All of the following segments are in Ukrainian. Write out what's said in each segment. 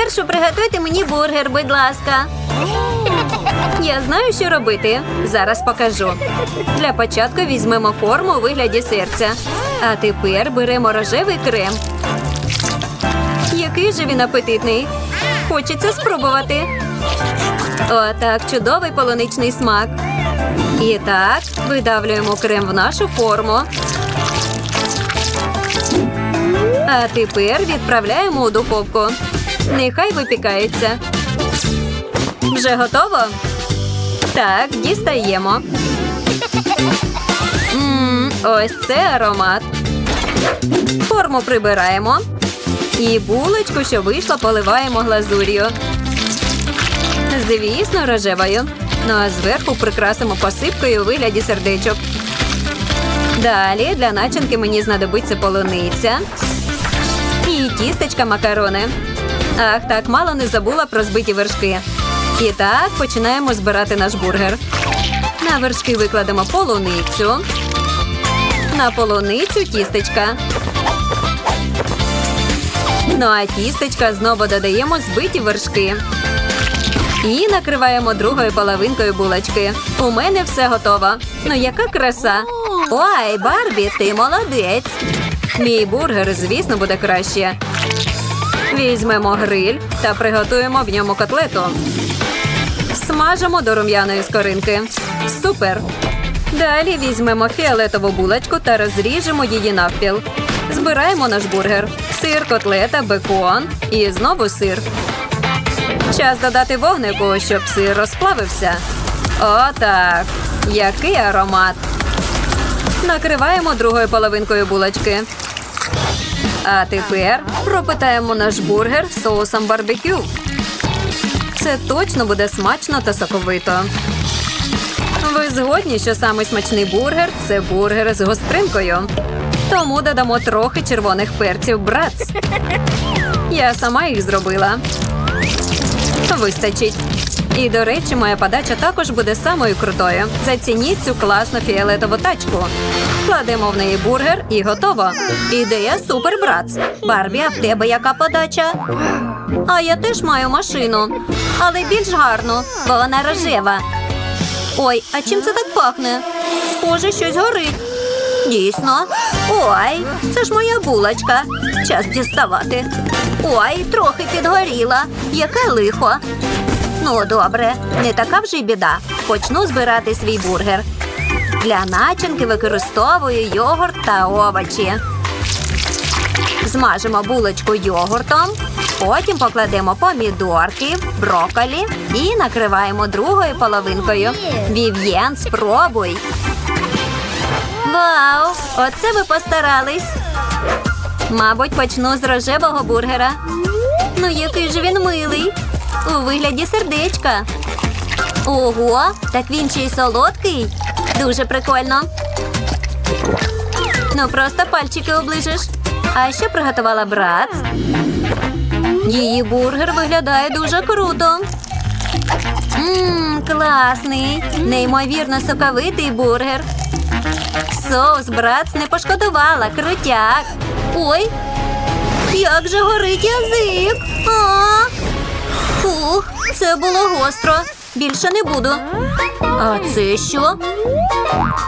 Спершу приготуйте мені бургер, будь ласка. Я знаю, що робити. Зараз покажу. Для початку візьмемо форму у вигляді серця. А тепер беремо рожевий крем. Який же він апетитний. Хочеться спробувати. Отак, чудовий полуничний смак. І так, видавлюємо крем в нашу форму. А тепер відправляємо у духовку. Нехай випікається. Вже готово? Так, дістаємо. Мм, ось це аромат. Форму прибираємо. І булочку, що вийшла, поливаємо глазур'ю. Звісно, рожевою. Ну а зверху прикрасимо посипкою у вигляді сердечок. Далі для начинки мені знадобиться полуниця і тістечка макарони. Ах, так, мало не забула про збиті вершки. І так починаємо збирати наш бургер. На вершки викладемо полуницю. На полуницю тістечка. Ну а тістечка знову додаємо збиті вершки. І накриваємо другою половинкою булочки. У мене все готово. Ну яка краса. Ой, Барбі, ти молодець. Мій бургер, звісно, буде краще. Візьмемо гриль та приготуємо в ньому котлету. Смажимо до рум'яної скоринки. Супер. Далі візьмемо фіолетову булочку та розріжемо її навпіл. Збираємо наш бургер. Сир, котлета, бекон і знову сир. Час додати вогнику, щоб сир розплавився. Отак. Який аромат. Накриваємо другою половинкою булочки. А тепер пропитаємо наш бургер соусом барбекю. Це точно буде смачно та соковито. Ви згодні, що самий смачний бургер це бургер з гостринкою. Тому додамо трохи червоних перців братс. Я сама їх зробила. Вистачить. І, до речі, моя подача також буде самою крутою. Зацініть цю класну фіолетову тачку. Кладемо в неї бургер і готово. Ідея супер, братц. Барбі, а в тебе яка подача? А я теж маю машину, але більш гарну, бо вона рожева. Ой, а чим це так пахне? Схоже, щось горить. Дійсно. Ой, це ж моя булочка. Час діставати. Ой, трохи підгоріла. Яке лихо. Ну, добре, не така вже й біда. Почну збирати свій бургер. Для начинки використовую йогурт та овочі. Змажемо булочку йогуртом, потім покладемо помідорки, брокколі і накриваємо другою половинкою. Вів'єн, спробуй. Вау! Оце ви постарались. Мабуть, почну з рожевого бургера. Ну, який же він милий. У вигляді сердечка. Ого, так він ще й солодкий. Дуже прикольно. Ну, просто пальчики оближеш. А що приготувала братц? Її бургер виглядає дуже круто. Ммм, класний. Неймовірно соковитий бургер. Соус братц не пошкодувала. Крутяк. Ой, як же горить язик. А! Фух, це було гостро. Більше не буду. А це що?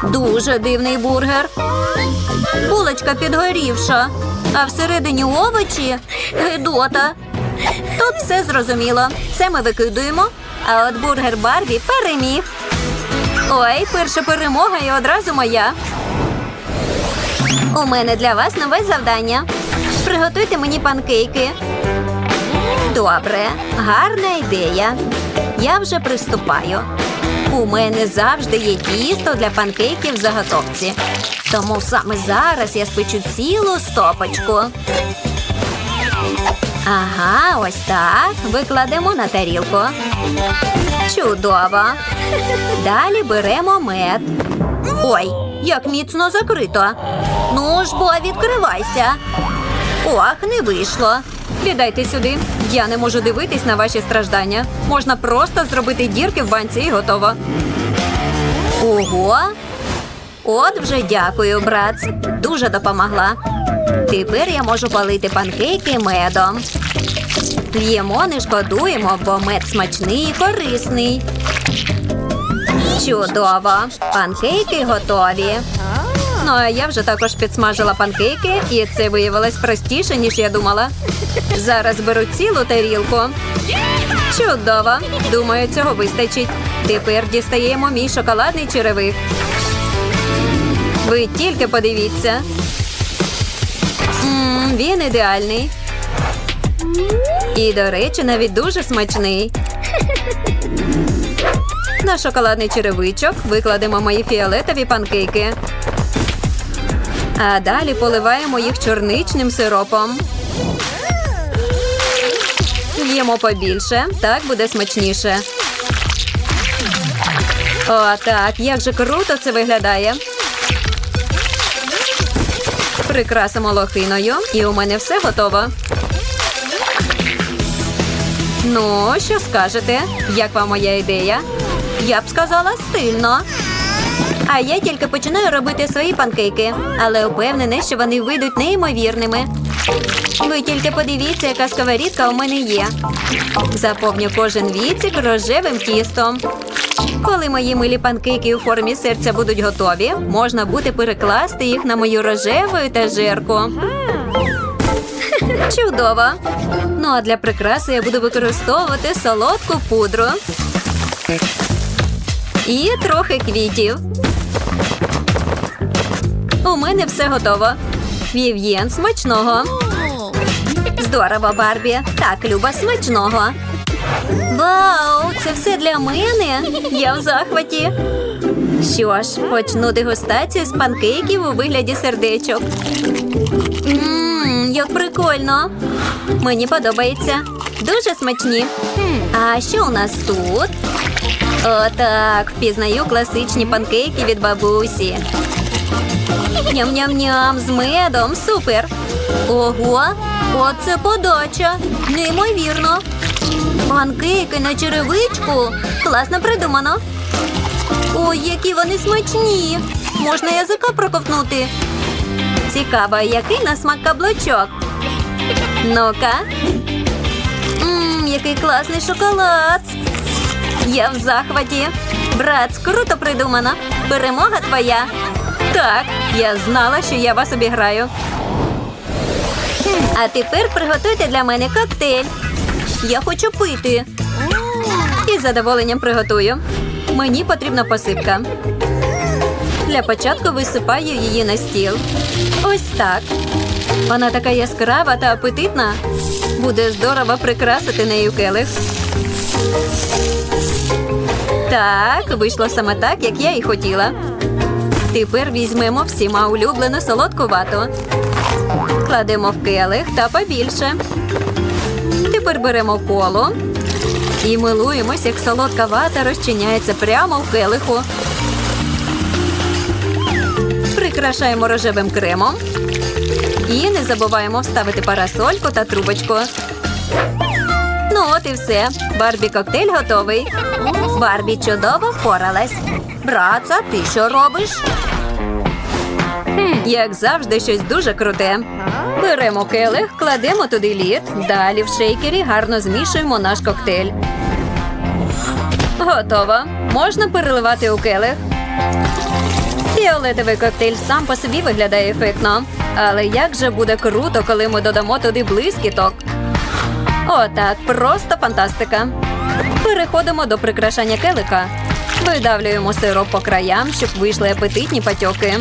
Дуже дивний бургер. Булочка підгорівша, а всередині овочі гидота. Тут все зрозуміло. Це ми викидуємо, а от бургер Барбі переміг. Ой, перша перемога і одразу моя. У мене для вас нове завдання. Приготуйте мені панкейки. Добре, гарна ідея. Я вже приступаю. У мене завжди є тісто для панкейків в заготовці. Тому саме зараз я спечу цілу стопочку. Ага, ось так. Викладемо на тарілку. Чудово. Далі беремо мед. Ой, як міцно закрито. Ну ж бо відкривайся. Ох, не вийшло. Віддайте сюди. Я не можу дивитись на ваші страждання. Можна просто зробити дірки в банці і готово. Ого. От вже дякую, брат. Дуже допомогла. Тепер я можу палити панкейки медом. Л'ємо, не шкодуємо, бо мед смачний і корисний. Чудово! Панкейки готові. Ну, а я вже також підсмажила панкейки, і це виявилось простіше, ніж я думала. Зараз беру цілу тарілку. Чудово! Думаю, цього вистачить. Тепер дістаємо мій шоколадний черевик. Ви тільки подивіться. М, він ідеальний. І, до речі, навіть дуже смачний. На шоколадний черевичок викладемо мої фіолетові панкейки. А далі поливаємо їх чорничним сиропом. Їмо побільше, так буде смачніше. О, так, як же круто це виглядає. Прикрасимо лохиною, і у мене все готово. Ну, що скажете? Як вам моя ідея? Я б сказала стильно. А я тільки починаю робити свої панкейки, але впевнена, що вони вийдуть неймовірними. Ви тільки подивіться, яка сковорідка у мене є. Заповню кожен відсік рожевим тістом. Коли мої милі панкейки у формі серця будуть готові, можна буде перекласти їх на мою рожеву етажерку. Чудово! Ну а для прикраси я буду використовувати солодку пудру. І трохи квітів. У мене все готово. Вів'єн смачного. Здорово, Барбі. Так, Люба, смачного. Вау, це все для мене. Я в захваті. Що ж, почну дегустацію з панкейків у вигляді сердечок. Ммм, як прикольно. Мені подобається. Дуже смачні. А що у нас тут? Отак, впізнаю класичні панкейки від бабусі. Ням-ням-ням з медом. Супер. Ого, оце подача. Неймовірно. Панкейки на черевичку. Класно придумано. Ой, які вони смачні. Можна язика проковтнути. Цікаво, який на смак каблучок. Ну-ка. Який класний шоколад. Я в захваті. Брат, круто придумано. Перемога твоя. Так, я знала, що я вас обіграю. А тепер приготуйте для мене коктейль. Я хочу пити. Із задоволенням приготую. Мені потрібна посипка. Для початку висипаю її на стіл. Ось так. Вона така яскрава та апетитна. Буде здорово прикрасити нею келих. Так, вийшло саме так, як я і хотіла. Тепер візьмемо всіма улюблену солодку вату. Кладемо в келих та побільше. Тепер беремо коло і милуємось, як солодка вата розчиняється прямо в келиху. Прикрашаємо рожевим кремом. І не забуваємо вставити парасольку та трубочку. Ну от і все. Барбі коктейль готовий. Барбі чудово впоралась. Братца, ти що робиш? Як завжди, щось дуже круте. Беремо келих, кладемо туди лід. Далі в шейкері гарно змішуємо наш коктейль. Готово. Можна переливати у келих. Фіолетовий коктейль сам по собі виглядає ефектно. Але як же буде круто, коли ми додамо туди блискіток. Отак, просто фантастика. Переходимо до прикрашання келика. Видавлюємо сироп по краям, щоб вийшли апетитні патьоки.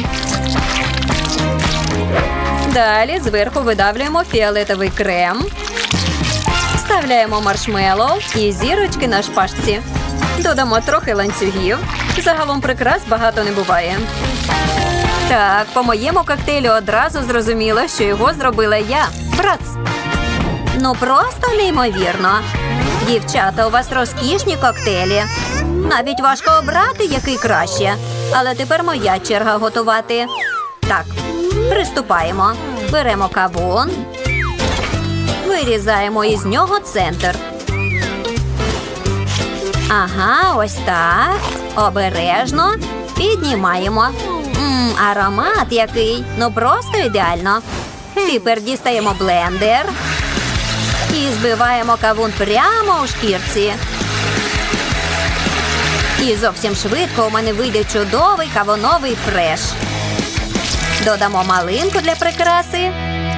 Далі зверху видавлюємо фіолетовий крем. Вставляємо маршмеллоу і зірочки на шпажці. Додамо трохи ланцюгів. Загалом прикрас багато не буває. Так, по моєму коктейлю одразу зрозуміло, що його зробила я. Брац. Ну просто неймовірно. Дівчата, у вас розкішні коктейлі. Навіть важко обрати, який краще. Але тепер моя черга готувати. Так, приступаємо. Беремо кавун, вирізаємо із нього центр. Ага, ось так. Обережно піднімаємо. Мм, аромат який. Ну просто ідеально. Тепер дістаємо блендер. І збиваємо кавун прямо у шкірці. І зовсім швидко у мене вийде чудовий кавуновий фреш. Додамо малинку для прикраси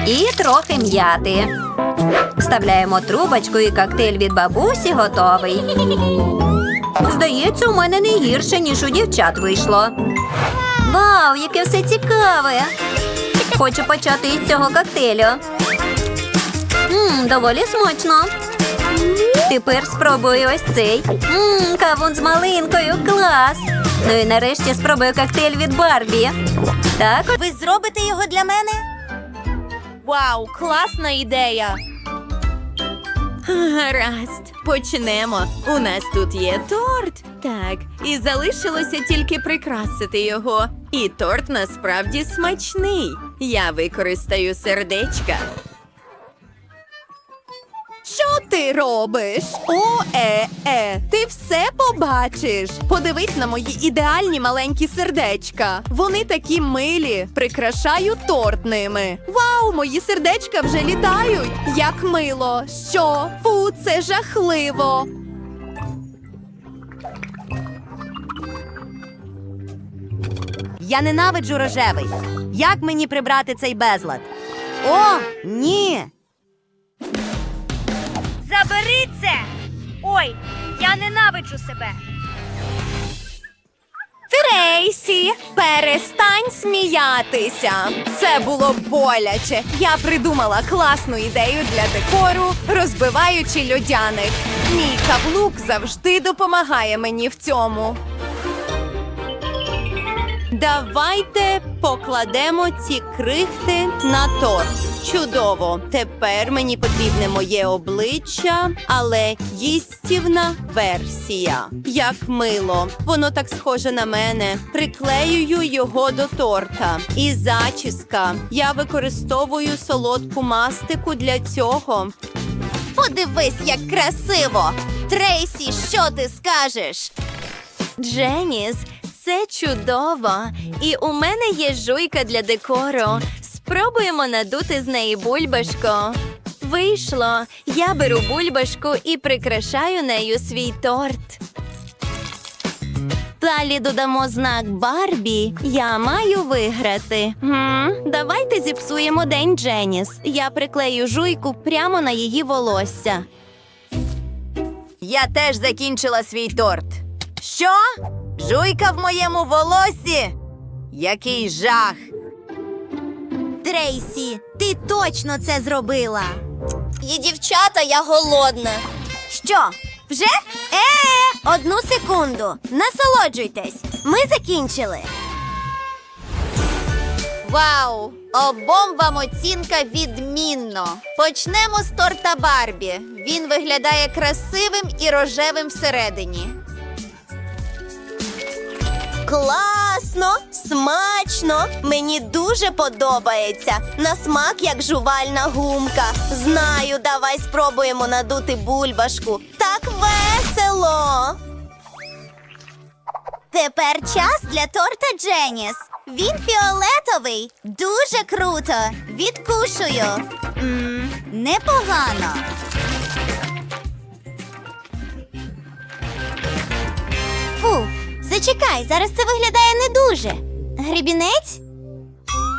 і трохи м'яти. Вставляємо трубочку і коктейль від бабусі готовий. Здається, у мене не гірше, ніж у дівчат вийшло. Вау, яке все цікаве! Хочу почати із цього коктейлю. Мм, доволі смачно. Тепер спробую ось цей. Мм, кавун з малинкою. Клас. Ну і нарешті спробую коктейль від Барбі. Так, Ви зробите його для мене? Вау, класна ідея. Гаразд, почнемо. У нас тут є торт. Так, і залишилося тільки прикрасити його. І торт насправді смачний. Я використаю сердечка. Ти робиш? О, е, е, ти все побачиш. Подивись на мої ідеальні маленькі сердечка. Вони такі милі. Прикрашаю торт ними. Вау, мої сердечка вже літають. Як мило. Що? Фу, це жахливо. Я ненавиджу рожевий. Як мені прибрати цей безлад? О, ні! Забери це! Ой, я ненавиджу себе. Трейсі, перестань сміятися. Це було боляче. Я придумала класну ідею для декору, розбиваючи льодяник. Мій каблук завжди допомагає мені в цьому. Давайте покладемо ці крихти на торт. Чудово! Тепер мені потрібне моє обличчя, але їстівна версія. Як мило, воно так схоже на мене. Приклеюю його до торта. І зачіска. Я використовую солодку мастику для цього. Подивись, як красиво! Трейсі, що ти скажеш? Дженіс, це чудово. І у мене є жуйка для декору. Спробуємо надути з неї бульбашку. Вийшло. Я беру бульбашку і прикрашаю нею свій торт. Далі додамо знак Барбі. Я маю виграти. Гм, давайте зіпсуємо день Дженіс. Я приклею жуйку прямо на її волосся. Я теж закінчила свій торт. Що? Жуйка в моєму волосі? Який жах! Трейсі, ти точно це зробила. І дівчата, я голодна. Що? Вже? Е, одну секунду. Насолоджуйтесь. Ми закінчили. Вау! Обом вам оцінка відмінно. Почнемо з торта Барбі. Він виглядає красивим і рожевим всередині. Класно, смачно. Мені дуже подобається. На смак як жувальна гумка. Знаю, давай спробуємо надути бульбашку. Так весело. Тепер час для торта Дженіс. Він фіолетовий. Дуже круто. Відкушую. Мм, непогано. Фу, зачекай, зараз це виглядає не дуже. Гребінець?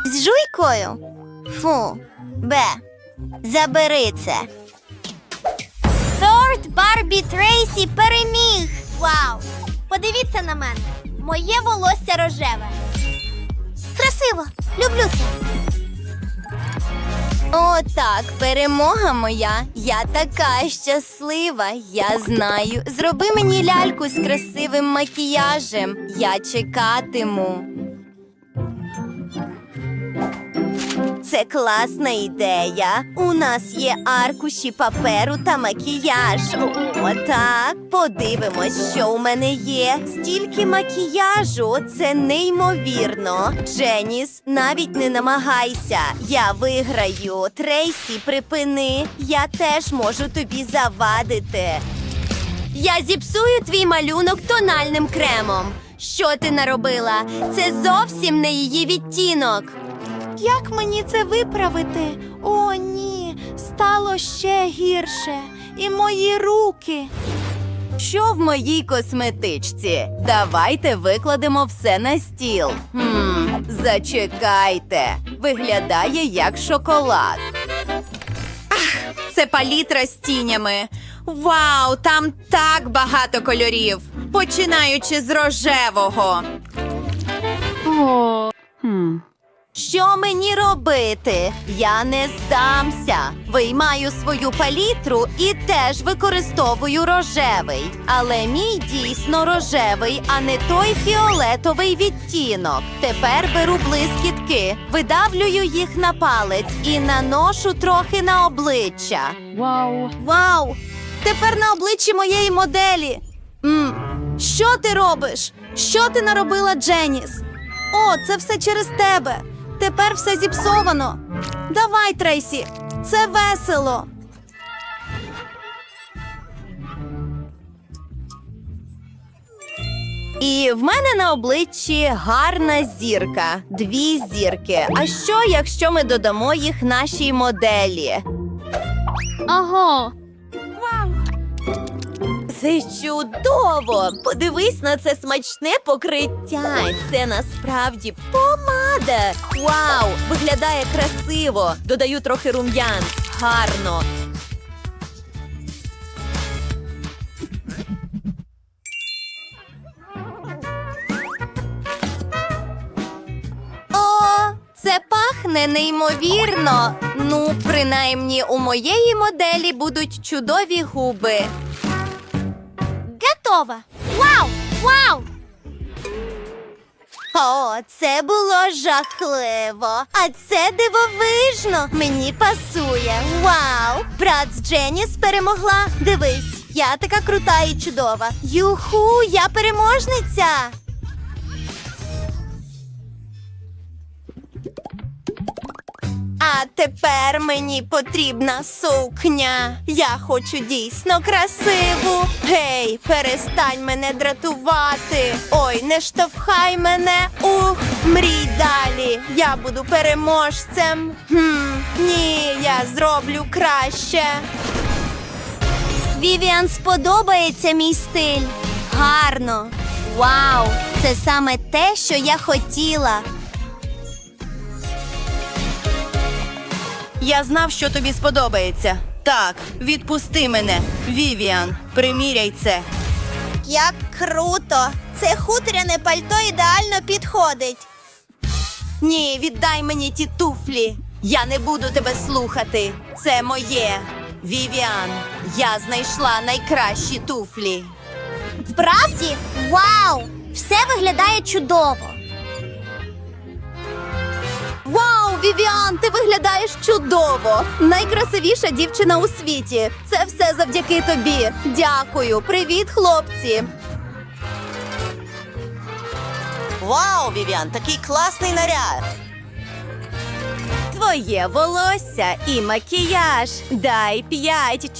З жуйкою? Фу, Б. Забери це. Торт Барбі Трейсі переміг. Вау! Подивіться на мене. Моє волосся рожеве. Красиво! Люблю це. О, так, перемога моя. Я така щаслива. Я знаю. Зроби мені ляльку з красивим макіяжем. Я чекатиму. Це класна ідея. У нас є аркуші паперу та макіяж. О, так. Подивимось, що у мене є. Стільки макіяжу. Це неймовірно. Дженіс, навіть не намагайся. Я виграю. Трейсі, припини. Я теж можу тобі завадити. Я зіпсую твій малюнок тональним кремом. Що ти наробила? Це зовсім не її відтінок. Як мені це виправити? О, ні. стало ще гірше. І мої руки. Що в моїй косметичці? Давайте викладемо все на стіл. Хм, зачекайте. Виглядає як шоколад. Це палітра з тінями. Вау, там так багато кольорів, починаючи з рожевого. Що мені робити? Я не здамся. Виймаю свою палітру і теж використовую рожевий. Але мій дійсно рожевий, а не той фіолетовий відтінок. Тепер беру блискітки, видавлюю їх на палець і наношу трохи на обличчя. Вау! Вау! Тепер на обличчі моєї моделі. м що ти робиш? Що ти наробила, Дженіс? О, це все через тебе. Тепер все зіпсовано. Давай, Трейсі, це весело. І в мене на обличчі гарна зірка, дві зірки. А що, якщо ми додамо їх нашій моделі? Ага. Це чудово! Подивись на це смачне покриття. Це насправді помада. Вау! Виглядає красиво. Додаю трохи рум'ян. Гарно. Це пахне неймовірно. Ну, принаймні, у моєї моделі будуть чудові губи. Готова! Вау! Вау! О, це було жахливо. А це дивовижно. Мені пасує. Вау! Брат з Дженіс перемогла. Дивись, я така крута і чудова. Юху, я переможниця. А тепер мені потрібна сукня. Я хочу дійсно красиву. Гей, перестань мене дратувати. Ой, не штовхай мене. Ух, мрій далі. Я буду переможцем. Хм, ні, я зроблю краще. Вівіан сподобається мій стиль. Гарно. Вау! Це саме те, що я хотіла. Я знав, що тобі сподобається. Так, відпусти мене, Вівіан, приміряй це. Як круто! Це хутряне пальто ідеально підходить. Ні, віддай мені ті туфлі. Я не буду тебе слухати. Це моє. Вівіан, я знайшла найкращі туфлі. Справді? Вау! Все виглядає чудово. Вівіан, ти виглядаєш чудово! Найкрасивіша дівчина у світі. Це все завдяки тобі. Дякую. Привіт, хлопці. Вау, Вівіан, такий класний наряд. Твоє волосся і макіяж. Дай п'ять